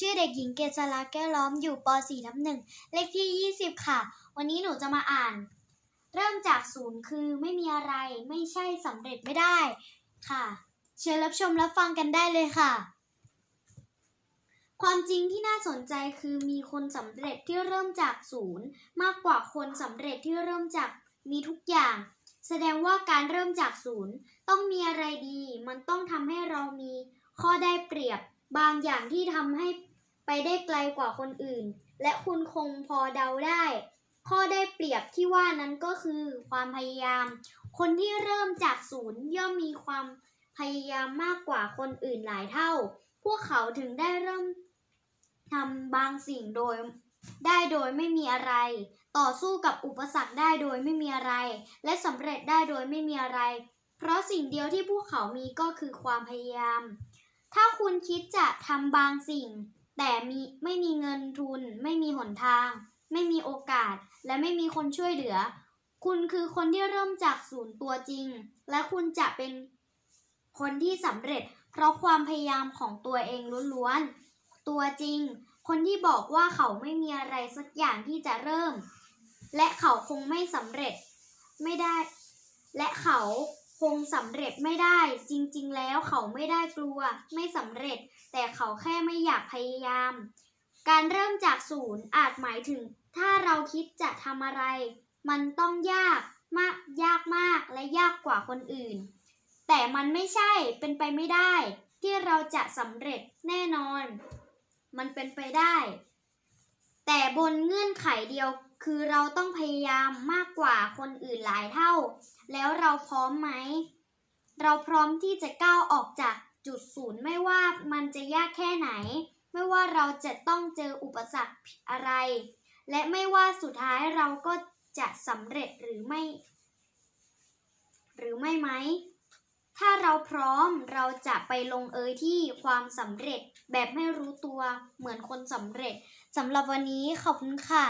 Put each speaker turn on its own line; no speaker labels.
ชื่อเด็กหญิงเกษราแก้วล้อมอยู่ป .4 ทับหนึ่งเลขที่ 20 ค่ะ วันนี้หนูจะมาอ่าน เริ่มจากศูนย์คือไม่มีอะไรไม่ใช่สำเร็จไม่ได้ค่ะ เชิญรับชมรับฟังกันได้เลยค่ะ ความจริงที่น่าสนใจคือมีคนสำเร็จที่เริ่มจากศูนย์มากกว่าคนสำเร็จที่เริ่มจากมีทุกอย่าง แสดงว่าการเริ่มจากศูนย์ต้องมีอะไรดี มันต้องทำให้เรามีข้อได้เปรียบ บางอย่างที่ทำให้ไปได้ไกลกว่าคนอื่น และคุณคงพอเดาได้ ข้อได้เปรียบที่ว่านั้นก็คือความพยายาม คนที่เริ่มจากศูนย์ย่อมมีความพยายามมากกว่าคนอื่นหลายเท่า พวกเขาถึงได้เริ่มทำบางสิ่งโดย ได้โดยไม่มีอะไร ต่อสู้กับอุปสรรคได้โดยไม่มีอะไร และสำเร็จได้โดยไม่มีอะไร เพราะสิ่งเดียวที่พวกเขามีก็คือความพยายาม ถ้าคุณคิดจะทำบางสิ่ง แต่มีไม่มีเงินทุน ไม่มีหนทาง ไม่มีโอกาส และไม่มีคนช่วยเหลือ คุณคือคนที่เริ่มจากศูนย์ตัวจริง และคุณจะเป็นคนที่สำเร็จ เพราะความพยายามของตัวเองล้วนๆ ตัวจริง คนที่บอกว่าเขาไม่มีอะไรสักอย่างที่จะเริ่ม และเขาคงไม่สำเร็จ ไม่ได้ และเขา งสำเร็จไม่ได้ จริง ๆ แล้วเขาไม่ได้กลัว ไม่สำเร็จ แต่เขาแค่ไม่อยากพยายาม การเริ่มจากศูนย์อาจหมายถึง ถ้าเราคิดจะทำอะไร มันต้องยากมากยากมากและยากกว่าคนอื่น แต่มันไม่ใช่เป็นไปไม่ได้ ที่เราจะสำเร็จแน่นอน มันเป็นไปได้ แต่บนเงื่อนไขเดียว คือเราต้องพยายามมากกว่าคนอื่นหลายเท่า แล้วเราพร้อมไหม เราพร้อมที่จะก้าวออกจากจุดศูนย์ไม่ว่ามันจะยากแค่ไหน ไม่ว่าเราจะต้องเจออุปสรรคอะไร และไม่ว่าสุดท้ายเราก็จะสำเร็จหรือไม่ หรือไม่ไหม ถ้าเราพร้อมเราจะไปลงเอยที่ความสำเร็จแบบไม่รู้ตัวเหมือนคนสำเร็จสำหรับวันนี้ขอบคุณค่ะ